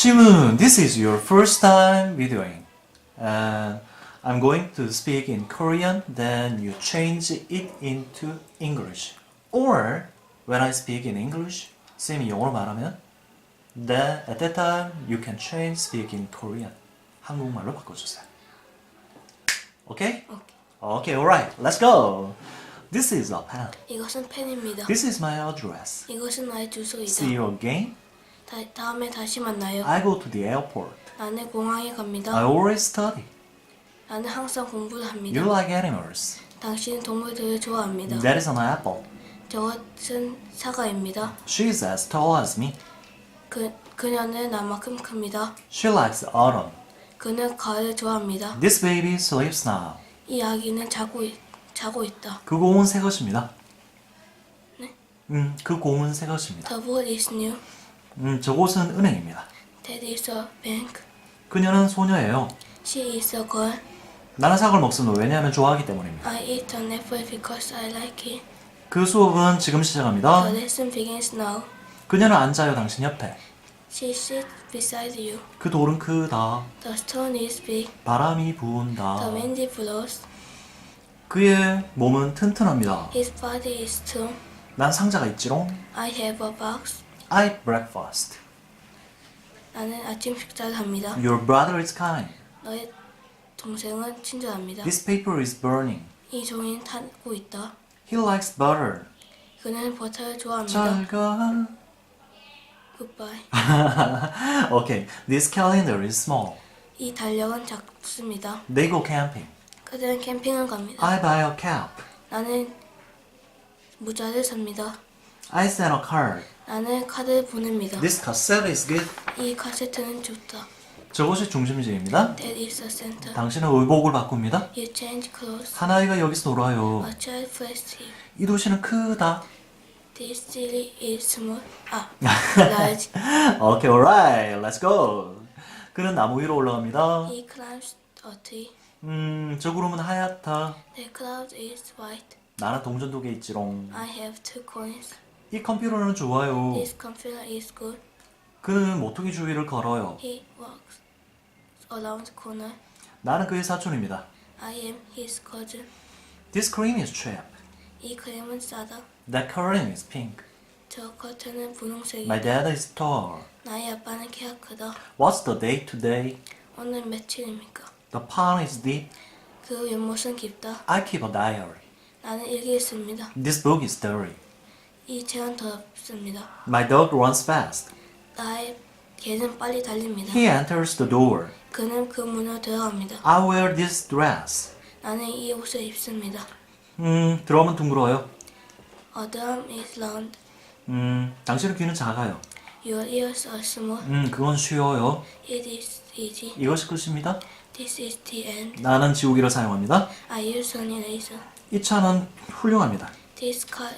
Shimun, this is your first time videoing. And I'm going to speak in Korean, then you change it into English. Or when I speak in English, 쌤이 영어로 말하면 then at that time you can change speak in Korean. 한국말로 바꿔주세요. Okay? 오케이. Okay, alright. Let's go. This is a pen. 이것은 펜입니다. This is my address. 이것은 나의 주소이다. See you again. 다, 다음에 다시 만나요. I go to the airport. 나는 공항에 갑니다. I always study. 나는 항상 공부를 합니다. You like animals. 당신은 동물들을 좋아합니다. That is an apple. 저것은 사과입니다. She is as tall as me. 그, 그녀는 나만큼 큽니다. She likes autumn. 그는 가을을 좋아합니다. This baby sleeps now. 이 아기는 자고, 있- 자고 있다. 그 공은 새 것입니다. 네? 음, 그 공은 새 것입니다. The boat is new. 음, 저곳은 은행입니다. That is a bank. 그녀는 소녀예요. She is a girl. 나는 사과를 먹습니다. 왜냐하면 좋아하기 때문입니다. I eat an apple because I like it. 그 수업은 지금 시작합니다. The lesson begins now. 그녀는 앉아요, 당신 옆에. She sits beside you. 그 돌은 크다. The stone is big. 바람이 부은다. The wind blows. 그의 몸은 튼튼합니다. His body is strong. 난 상자가 있지롱. I have a box. I eat breakfast. 나는 아침 식사를 합니다. Your brother is kind. 너의 동생은 친절합니다. This paper is burning. 이 종이는 타고 있다. He likes butter. 그는 버터를 좋아합니다. 잘 가. Goodbye. okay, this calendar is small. 이 달력은 작습니다. They go camping. 그들은 캠핑을 갑니다. I buy a cap. 나는 모자를 삽니다. I send a card. 나는 카드를 보냅니다. This cassette is good. 이 카세트는 좋다. 저것이 중심지입니다. That is a center. 당신은 의복을 바꿉니다. You change clothes. 한 아이가 여기서 놀아요. A child plays here. 이 도시는 크다. This city is small. 아, large. Okay, alright. Let's go. 그는 나무 위로 올라갑니다. He climbs a tree. 음, 저 구름은 하얗다. The cloud is white. 나는 동전 두 개 있지롱. I have two coins. 이 컴퓨터는 좋아요. This computer is good. 그는 모퉁이 주위를 걸어요. He walks around the corner. 나는 그의 사촌입니다. I am his cousin. This cream is cheap. 이 크림은 싸다. That curtain is pink. 저 커튼은 분홍색이다. My dad is tall. 나의 아빠는 키가 크다. What's the date today? 오늘 며칠입니까? The pond is deep. 그 연못은 깊다. I keep a diary. 나는 일기를 씁니다. This book is dirty. 이 책은 더럽습니다. My dog runs fast. 나의 개는 빨리 달립니다. He enters the door. 그는 그 문으로 들어갑니다. I wear this dress. 나는 이 옷을 입습니다. 음, 드럼은 둥그러요. A drum is round. 음, 당신의 귀는 작아요. Your ears are small. 음, 그건 쉬워요. It is easy. 이것이 끝입니다. This is the end. 나는 지우개를 사용합니다. I use an eraser. 이 차는 훌륭합니다. This car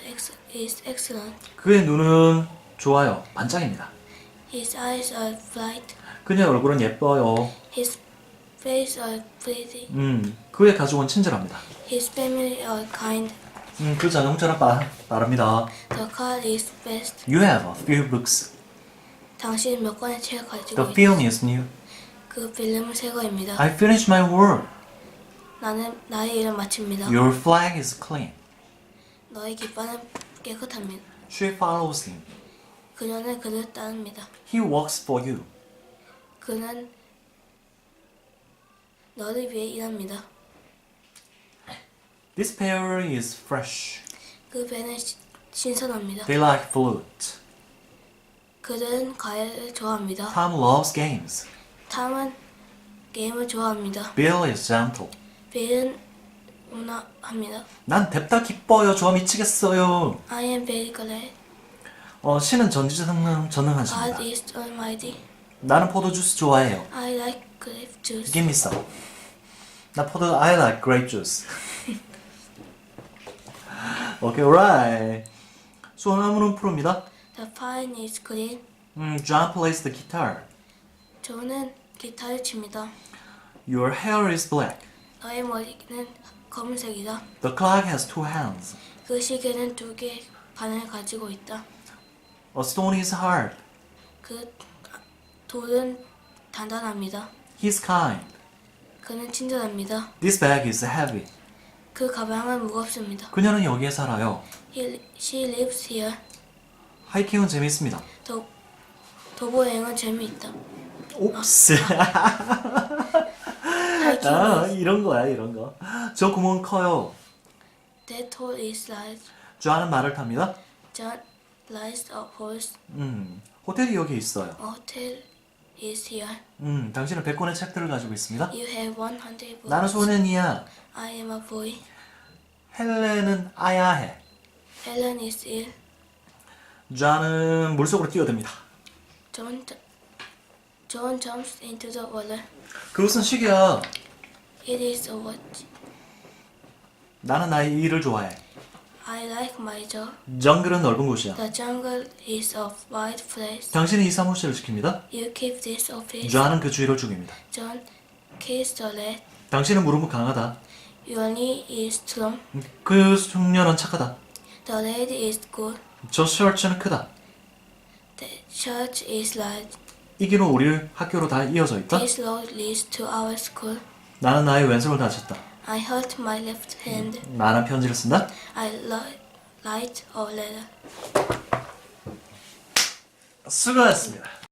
is excellent. 그의 눈은 좋아요. 반짝입니다. His eyes are bright. 그녀의 얼굴은 예뻐요. His face are pretty. 음, 그의 가족은 친절합니다. His family are kind. 음, 그 자동차는 빠, 빠릅니다. The car is fast. You have a few books. 당신은 몇 권의 책을 가지고 The 있다. film is new. 그 필름은 새 거입니다. I finished my work. 나는 나의 일을 마칩니다. Your flag is clean. 너의 깃발은 깨끗합니다. She follows him. 그녀는 그를 따릅니다. He works for you. 그는 너를 위해 일합니다. This pear is fresh. 그 배는 시- 신선합니다. They like fruit. 그들은 과일을 좋아합니다. Tom loves games. 탐은 게임을 좋아합니다. Bill is gentle. 빌은 온화합니다. 난 뎁다 기뻐요. 좋아 미치겠어요. I am very glad. 어, 신은 전지전능 전능하십니다. God is almighty. 나는 포도 주스 좋아해요. I like grape juice. Give me some. 나 포도 I like grape juice. okay, alright. 소나무는 푸릅니다. The pine is green. 음, John plays the guitar. 저는 기타를 칩니다. Your hair is black. 너의 머리는 검은색이다. The clock has two hands. 그 시계는 두 개의 반을 가지고 있다. A stone is hard. 그 돌은 단단합니다. He's kind. 그는 친절합니다. This bag is heavy. 그 가방은 무겁습니다. 그녀는 여기에 살아요. He, she lives here. 하이킹은 재미있습니다. 도, 도보여행은 재미있다. 옵스. 아, 이런 거야, 이런 거. 저 구멍은 커요. that hole is large. 좋아하는 말을 탑니다. John lies a horse. 음, 호텔이 여기 있어요. A hotel is here. 음, 당신은 100권의 책들을 가지고 있습니다. You have 100 books. 나는 소년이야. I am a boy. 헬렌은 아야해. Helen is ill. 좌는 물속으로 뛰어듭니다. John, John jumps into the water. 그것은 시계야. It is a watch. 나는 나의 일을 좋아해. I like my job. 정글은 넓은 곳이야. The jungle is a wide place. 당신은 이 사무실을 지킵니다. You keep this office. 좌는 그 주위를 죽입니다. John kiss the lad. 당신은 무릎은 강하다. Your knee is strong. 그 숙녀는 착하다. The lad is good. 저 셔츠는 크다. The church is large. 이 길은 우리 학교로 다 이어져 있다. This road leads to our school. 나는 나의 왼손을 다쳤다. I hurt my left hand. 나는 편지를 쓴다. I write a letter. 수고하셨습니다.